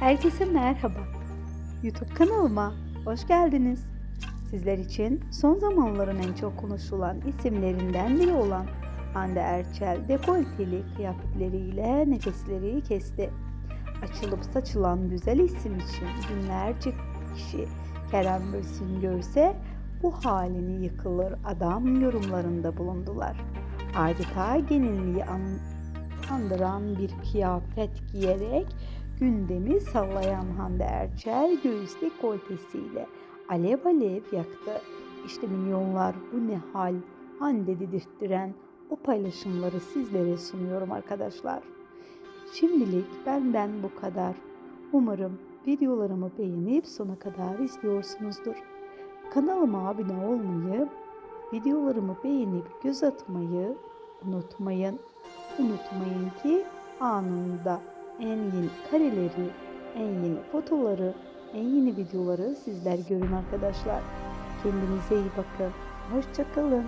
Herkese merhaba. YouTube kanalıma hoş geldiniz. Sizler için son zamanların en çok konuşulan isimlerinden biri olan Hande Erçel dekolteli kıyafetleriyle nefesleri kesti. Açılıp saçılan güzel isim için binlerce kişi Kerem Bürsin görse bu halini yıkılır adam yorumlarında bulundular. Adeta genelliği an- andıran bir kıyafet giyerek gündemi sallayan Hande Erçel göğüs dekoltesiyle alev alev yaktı. İşte milyonlar bu ne hal Hande dedirttiren o paylaşımları sizlere sunuyorum arkadaşlar. Şimdilik benden bu kadar. Umarım videolarımı beğenip sona kadar izliyorsunuzdur. Kanalıma abone olmayı, videolarımı beğenip göz atmayı unutmayın. Unutmayın ki anında en yeni kareleri, en yeni fotoları, en yeni videoları sizler görün arkadaşlar. Kendinize iyi bakın. Hoşçakalın.